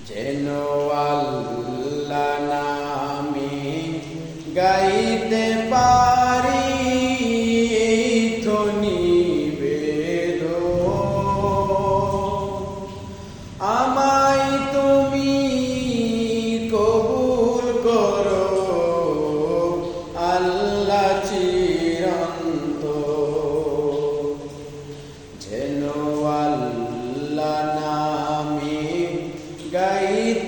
যেন আল্লাহ নামে গাইতে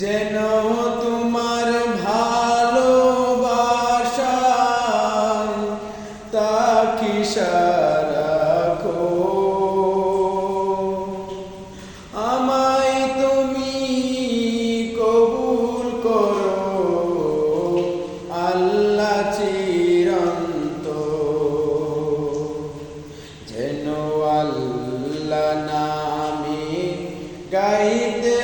যেন তোমার ভালোবাসা তাকি সারাখো আমায় তুমি কবুল করো, আল্লাহ চিরন্ত যেন আল্লাহ নামে গাইতে